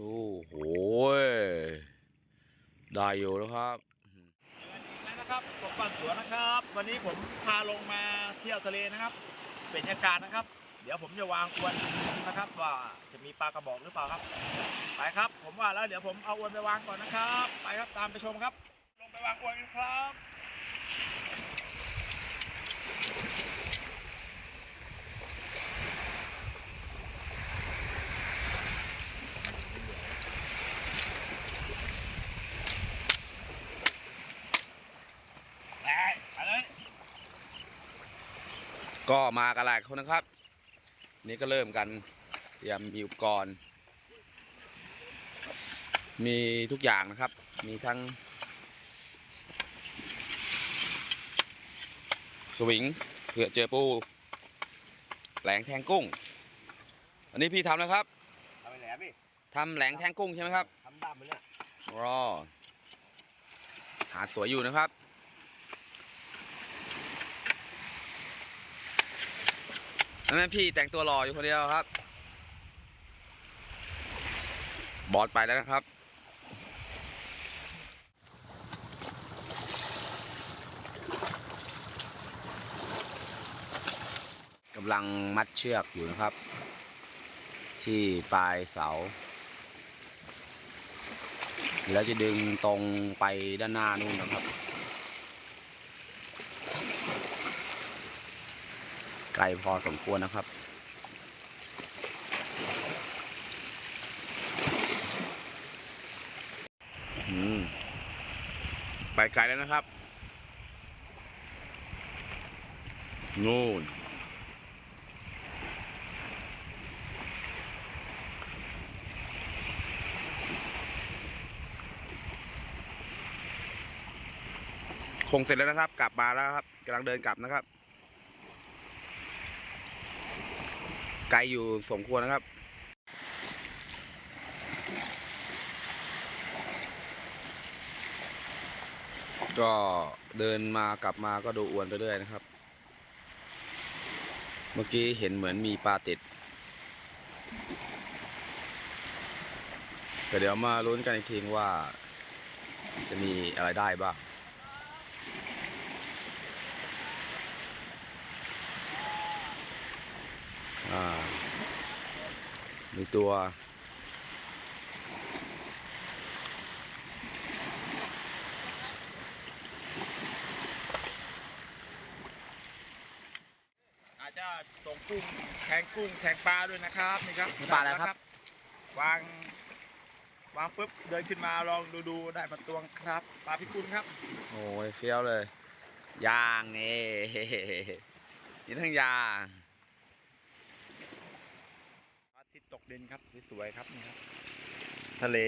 โอ้โหได้อยู่แล้วครับนะครับกบปั่นสวนนะครับ วันนี้ผมพาลงมาเที่ยวทะเลนะครับ เป็นบรรยากาศนะครับ เดี๋ยวผมจะวางอวนนะครับว่าจะมีปลากระบอกหรือเปล่าครับ ไปครับ ผมว่าแล้วเดี๋ยวผมเอาอวนไปวางก่อนนะครับ ไปครับตามไปชมครับ ลงไปวางอวนกันครับ ไปไปเลย ก็มากันหลายคนนะครับ นี่ก็เริ่มกันเตรียมมีอุปกรณ์ มีทุกอย่างนะครับ มีทั้ง สวิงเผื่อเจอปูแหลงแทงกุ้ง อันนี้พี่ทำนะครับทำไปแหลมพี่ทำแหลงแทงกุ้งใช่ไหมครับทำดำเลยเนี่ยรอหาดสวยอยู่นะครับ นั่นพี่แต่งตัวหล่ออยู่คนเดียวครับ บอสไปแล้วนะครับ กำลังมัดเชือกอยู่นะครับ ที่ปลายเสา แล้วจะดึงตรงไปด้านหน้านู่นนะครับ ไกลพอสมควรนะครับ ไปไกลแล้วนะครับนู่นคงเสร็จแล้วนะครับ กลับมาแล้วครับกำลังเดินกลับนะครับ ไกลอยู่สมควรนะครับ ก็เดินมากลับมาก็ดูอวนไปเรื่อยนะครับ เมื่อกี้เห็นเหมือนมีปลาติดแต่เดี๋ยวมาลุ้นกันอีกทีว่า จะมีอะไรได้บ้าง อ่า มีตัวอาจจะส่งกุ้งแทงกุ้งแทงปลาด้วยนะครับนี่ครับปลาอะไรครับ วาง วางปุ๊บเดินขึ้นมาลองดูดูๆได้ปลาตวงครับปลาพิกุลครับ โอ้ยเฟี้ยวเลยยางนี่นี่ทั้งยาง พ ระอาทิตย์ตกดินครับสวยๆครับนี่ครับ ทะเล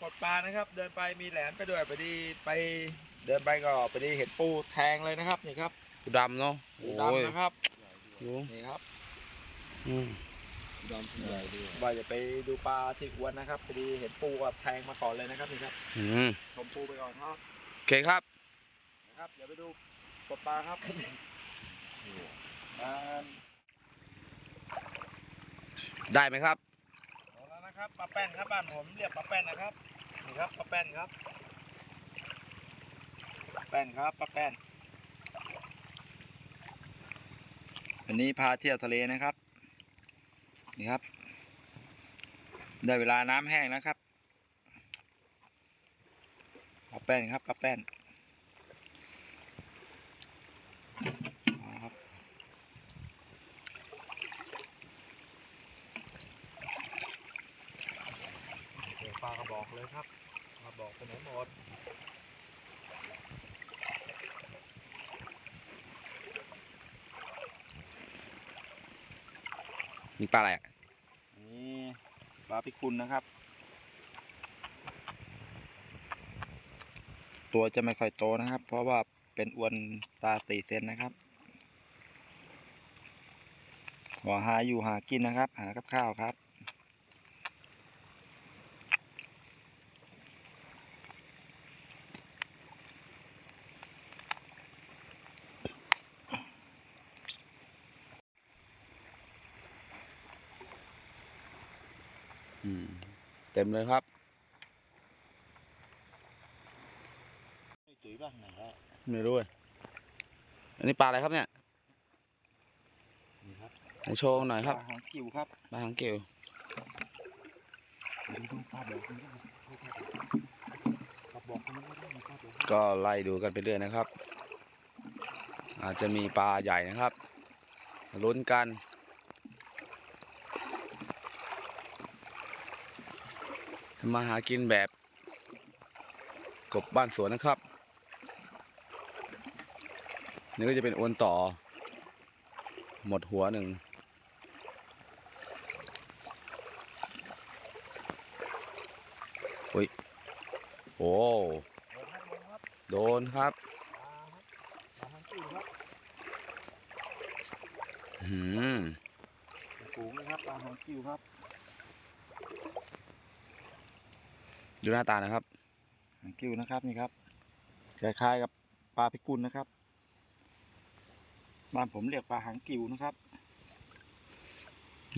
ปลดปลานะครับ เดินไปมีแหลมไปด้วยไปดีไปเดินไปก็ไปดีเห็นปูแทงเลยนะครับนี่ครับกูดำเนาะปูโอ้ยดำนะครับ ดูนี่ครับ อืม ว่าจะไปดูปลาที่อวนนะครับพอดีเห็นปูกับแทงมาก่อนเลยนะครับนี่ครับอืมชมปูไปก่อนครับโอเคครับนะครับเดี๋ยวไปดูปลดปลาครับมาได้ไหมครับเอาแล้วนะครับปลาแป้นครับบ้านผมเรียกปลาแป้นนะครับนี่ครับปลาแป้นครับปลาแป้นครับปลาแป้นวันนี้พาเที่ยวทะเลนะครับ นี่ครับ ได้เวลาน้ำแห้งแล้วครับปลาแป้นครับปลาแป้นเอาครับเดี๋ยวปลากระบอกเลยครับกระบอกไปไหนหมดมีปลาอะไรอะนี่ ปลาพิคุณนะครับ ตัวจะไม่ค่อยโตนะครับ เพราะว่าเป็นอวนตาสี่เซนนะครับหัวหาอยู่หากินนะครับ หากับข้าวครับ ต็มเลยครับตุ๋ยบ้างไหนได้ไม่รู้เลยอันนี้ปลาอะไรครับเนี่ยนี่ครับไหนโชว์หน่อยครับปลาหางกิวครับปลาหางเกลวดูปลาบอกนี่ปลาบอกนี่ก็ได้ปลาบอกก็ไล่ดูกันไปเรื่อยนะครับ อาจจะมีปลาใหญ่นะครับลุ้นกัน มาหากินแบบกบบ้านสวนนะครับ นี่ก็จะเป็นอวนต่อ หมดหัวหนึ่ง อุ้ย โอ้โดนครับลงครับโดนครับหืม สูงนะครับปลาหางกิวครับ ดูหน้าตานะครับหางกิวนะครับนี่ครับคล้ายๆกับปลาพิกุลนะครับ บ้านผมเรียกปลาหางกิวนะครับ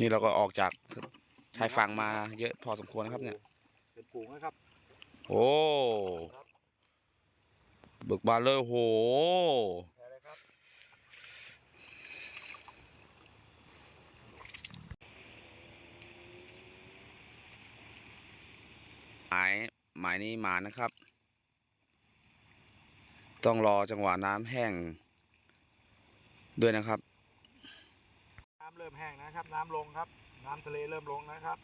นี่เราก็ออกจากชายฝั่งมาเยอะพอสมควรนะครับเนี่ยเป็นฝูงนะครับ โอ้บึกบานเลยโห แพ้เลยครับ หมายหมายนี้มานะครับ ต้องรอจังหวะน้ำแห้ง ด้วยนะครับ น้ำเริ่มแห้งนะครับ น้ำลงครับ น้ำทะเลเริ่มลงนะครับ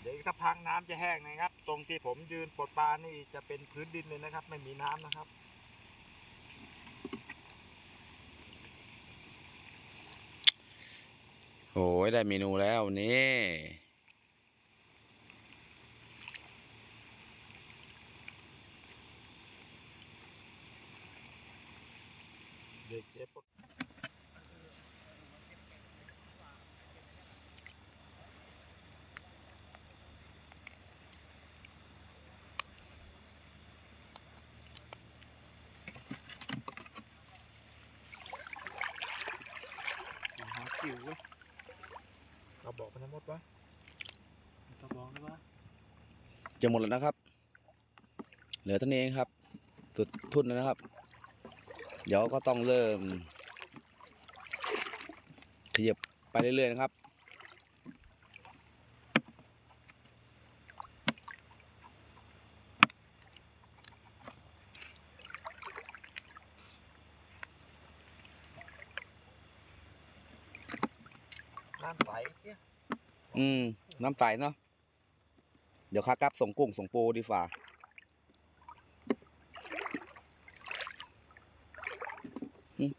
เดี๋ยวอีกสักพักน้ำจะแห้งนะครับ ตรงที่ผมยืนปลดปลานี่จะเป็นพื้นดินเลยนะครับ ไม่มีน้ำนะครับโอ้ยได้เมนูแล้ววันนี่ เด็กเจ็บป วดหาคิวเว้ยเราบอกมันจะหมดวะกระบอกได้ปะจะหมดแล้วนะครับ เหลือเท่านี้เองครับตุดทุนแล้วนะครับ เดี๋ยวก็ต้องเริ่มขยับไปเรื่อยๆนะครับน้ำใสเจี๊ยอืม น้ำใสเนาะ เดี๋ยวค้ากลับส่งกุ้งส่งปูดีฝ่าอืม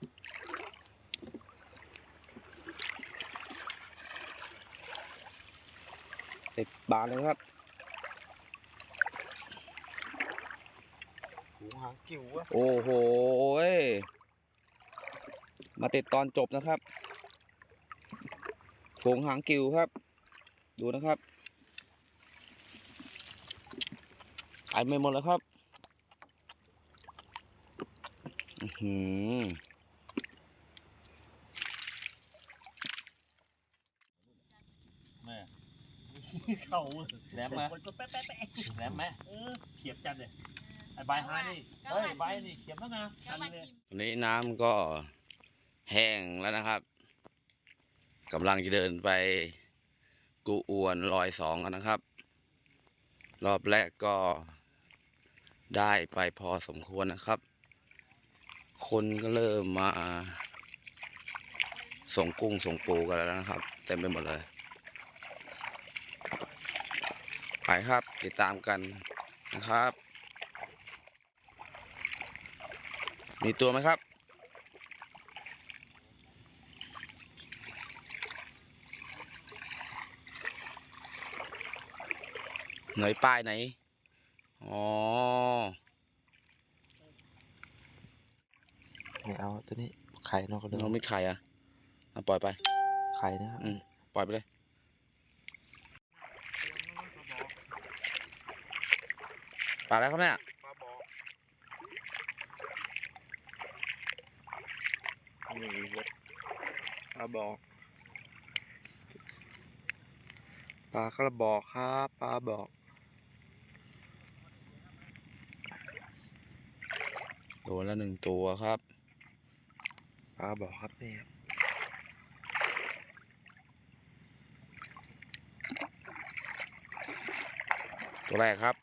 ติด บานเลยครับหูหางกิวเวะโอ้โหยมาติดตอนจบนะครับฝูงหางกิวครับ ดูนะครับไอไม่หมดแล้วครับ อือหือ แม่ เข้าแหลมไหมมันก็แป๊ะแป๊ะแป๊ะแหลมไหมเออเขียบจัดเลยไอ้ใบฮานี่เฮ้ยใบนี่เขียบแล้วนะจัดเลยตอนนี้น้ำก็แห้งแล้วนะครับกำลังจะเดินไปกูอวนลอยสองกันนะครับ รอบแรกก็ได้ไปพอสมควรนะครับ คนก็เริ่มมาส่งกุ้งส่งปูกันแล้วนะครับ เต็มไปหมดเลย ไปครับ ติดตามกันนะครับ มีตัวไหมครับไหนป้ายไหน อ๋อไม่เอาตัวนี้ไข่นอกกระเดิเราไม่ไข่อะเอาปล่อยไป ไข่นะครับอืมปล่อยไปเลย ปลาแล้วครับเนี่ยปลาบอกนี่เว้ยปลาบอกปลากระบอกครับปลาบอกโดนแล้วหนึ่งตัวครับปลาบอกครับนี่ตัวแรกครับ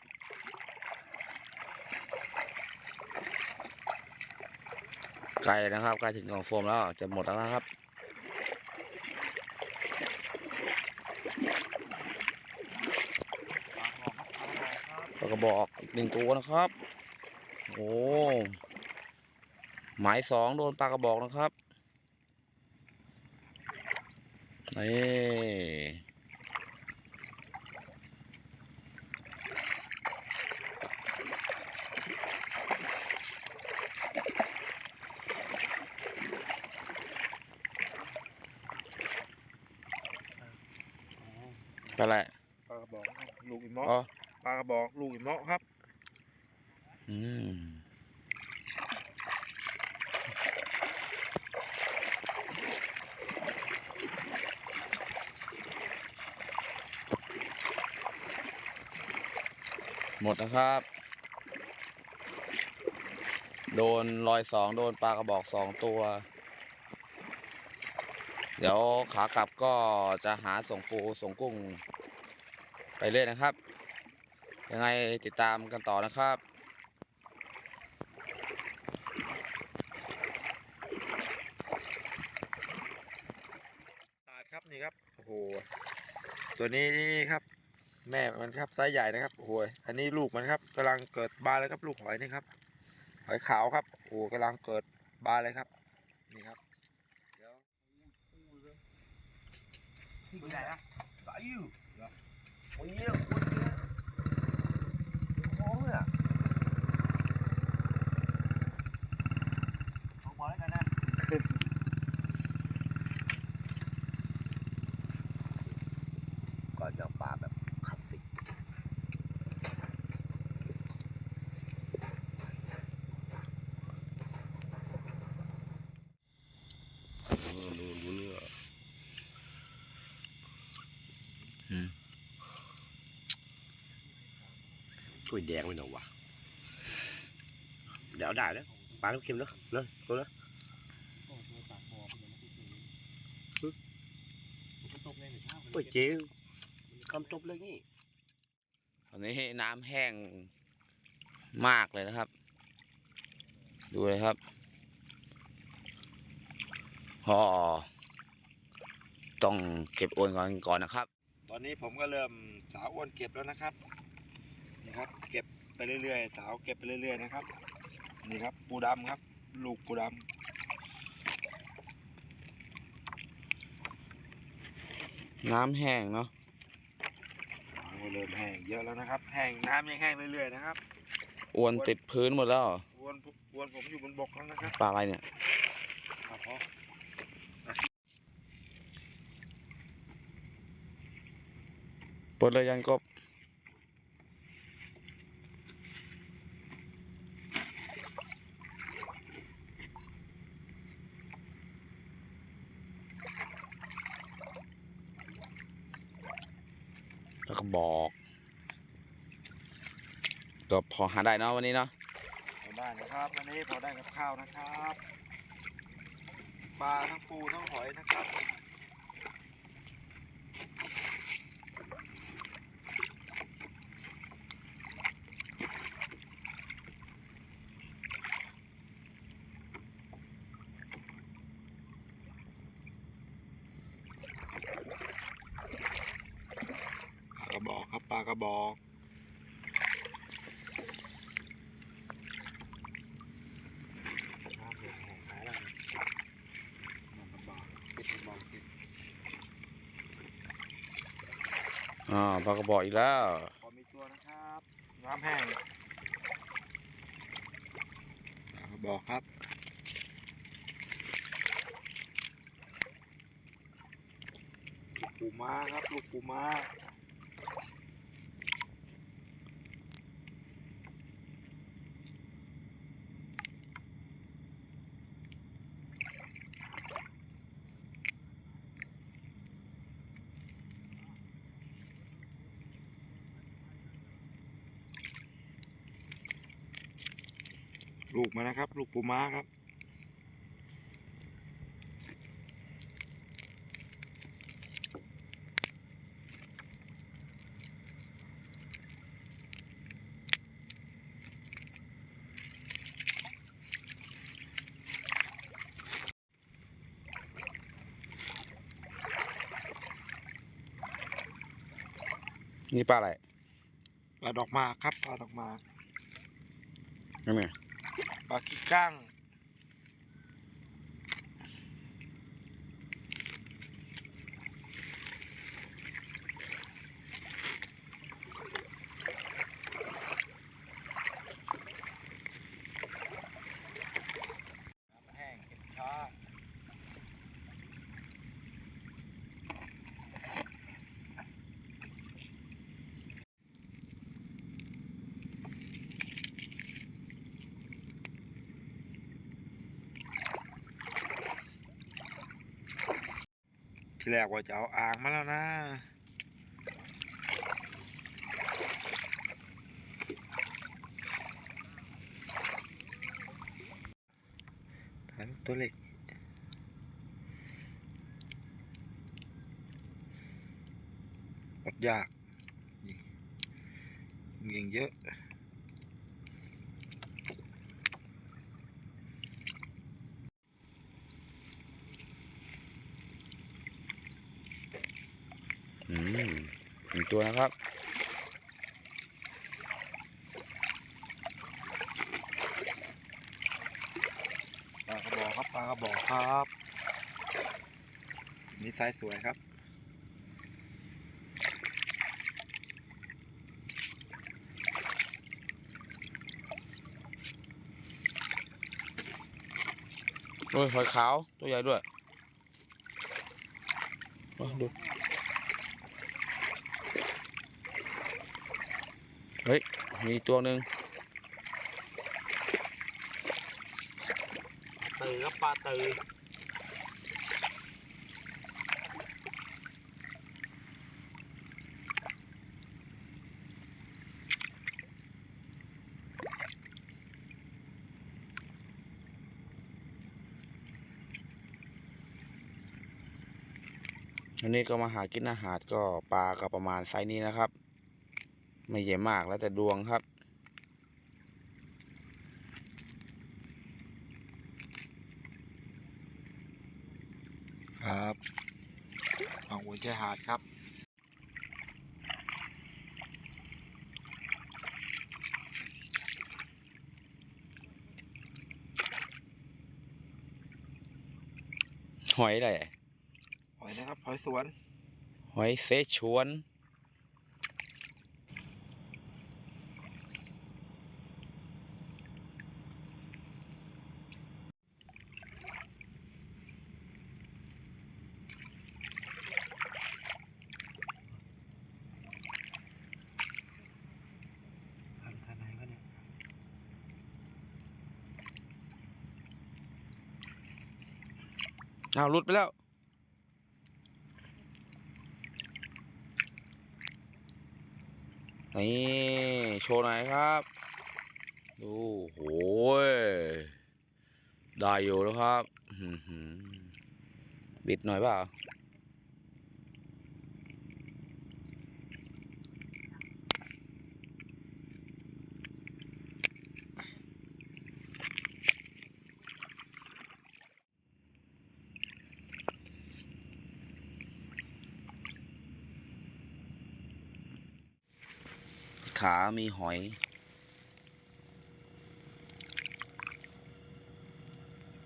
ใกล้นะครับใกล้ถึงกล่องโฟมแล้วจะหมดแล้วนะครับปลากระบอกอกครับ ปลากระบอกอีกหนึ่งตัวนะครับ โอ้หมายสองโดนปลากระบอกนะครับนี่ ปแหละปลากระบอกครับลูกอีเมาะอ๋อปลากระบอกลูกอีเมาะครับ อืมหมดนะครับ โดนรอยสองโดนปลากระบอกสองตัว เดี๋ยวขากลับก็จะหาส่งปูส่งกุ้งไปเรื่อยนะครับ ยังไงติดตามกันต่อนะครับตาดครับนี่ครับโอ้โหตัวนี้ครับ แม่มันครับไซส์ใหญ่นะครับโอ้โหอันนี้ลูกมันครับกำลังเกิดบานเลยครับลูกหอยนี่ครับหอยขาวครับโอ้โหกำลังเกิดบานเลยครับ นี่ครับเดี๋ยว ตัวใหญ่นะสายอยู่โอ้ยเยอะโอ้ยเยอะโอ้ยอะเอาพอแล้วกันนะ ก่อนจะเอาปลาแบบคลาสสิก เออดูดูเนื้อ อืม ถ้วยแดงไปหน่อยวะเดี๋ยวได้แล้วปลาลูกเค็มเนาะเนาะตัวเนาะโอ้ยเจ๊คำตบเลยนี่ตอนนี้น้ำแห้งมากเลยนะครับ ดูเลยครับพอต้องเก็บโอนก่อนก่อนนะครับ ตอนนี้ผมก็เริ่มสาวอ้วนเก็บแล้วนะครับ นี่ครับ เก็บไปเรื่อยๆ สาวเก็บไปเรื่อยๆนะครับ นี่ครับ ปูดำครับ ลูกปูดน้ำแห้งเนาะำก็เริ่มแห้งเยอะแล้วนะครับ แห้งน้ำยังแห้งเรื่อยๆนะครับ อวนติดพื้นหมดแล้วอวนผมอวนผมอยู่บนบกแล้วนะครับปลาอะไรเนี่ยครับพ่อปลดเลยยันกบแล้วก็บอก ก็ พอหาได้เนาะวันนี้เนาะได้นะครับวันนี้พอได้กับข้าวนะครับปลาทั้งปูทั้งหอยนะครับปลากระบอกครับปลากระบอกน้ำเดือดแห้งหายแล้วปลากระบอกติดกระบอกติด อ่าปลากระบอกอีกแล้วพอมีตัวนะครับ น้ำแห้งปลากระบอกครับลูกปูม้าครับ ลูกปูม้า ลูกมานะครับ ลูกปูม้าครับ นี่ปลาอะไรปลาดอกหมากครับปลาดอกหมาก นี่ไง ปลาขี้ก้างแห้งเก็บช้า ที่แรกว่าจะเอาอ่างมาแล้วนะถ่ายตัวเล็กอดยากมันยังเยอะ อืมห นึ่นะครับ ปลากระบอกครับปลากระบอกครับนี่ไซส์สวยครับโอ้ยหอยขาวตัวใหญ่ด้วยมาดู เฮ้ย มีตัวหนึ่งตือครับปลาตืออันนี้ก็มาหากินอาหารก็ปลาก็ประมาณไซส์นี้นะครับ ไม่ใหญ่มากแล้วแต่ดวงครับ ครับเอาหัวใจหาดครับหอยอะไรหอยนะครับหอยสวน หอยเซชวนพันธุ์ไหนวะเนี่ย อ้าวหลุดไปแล้วนี่โชว์หน่อยครับ ดูโหยได้อยู่แล้วครับบิดหน่อยเปล่า ขา มีหอย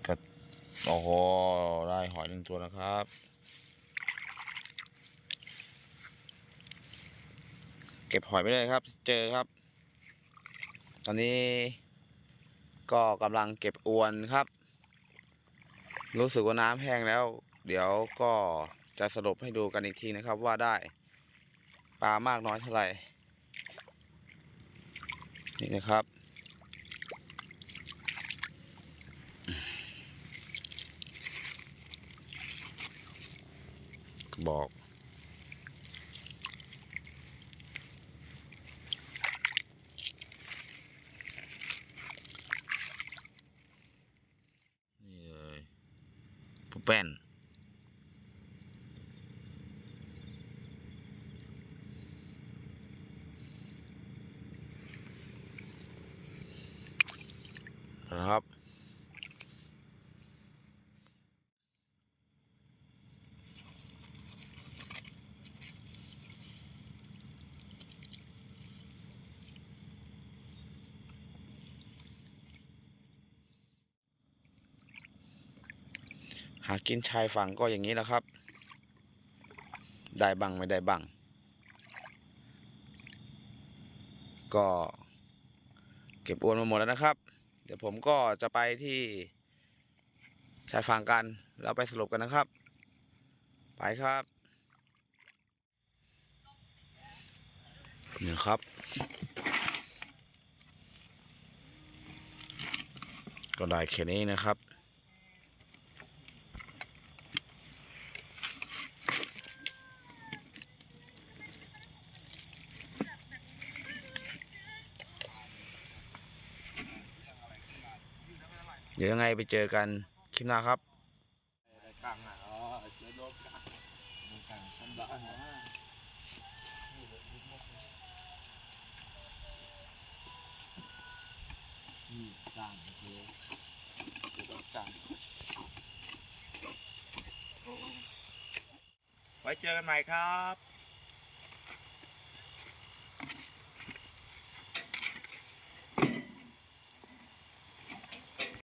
ก็โอ้โห ได้หอยหนึ่งตัวนะครับ เก็บหอยไม่ได้ครับ เจอครับ ตอนนี้ ก็กำลังเก็บอวนครับ รู้สึกว่าน้ำแห้งแล้ว เดี๋ยวก็จะสรุปให้ดูกันอีกทีนะครับว่าได้ปลามากน้อยเท่าไหร่ นี่นะครับ บอก น ผู้แป้น นะครับ หากินชายฝั่งก็อย่างนี้แหละครับ ได้บังไม่ได้บังก็เก็บอวนมาหมดแล้วนะครับ เดี๋ยวผมก็จะไปที่ชายฝั่งกันแล้วไปสรุปกันนะครับ ไปครับนี่ครับ ก็ได้แค่นี้นะครับ ดี๋ยวยังไงไปเจอกันคลิปหน้าครับกลางอะอ๋อเสือโดนกลางกลางทำบ้านนี่กลางเคเสือกลางไว้เจอกันใหม่ครับ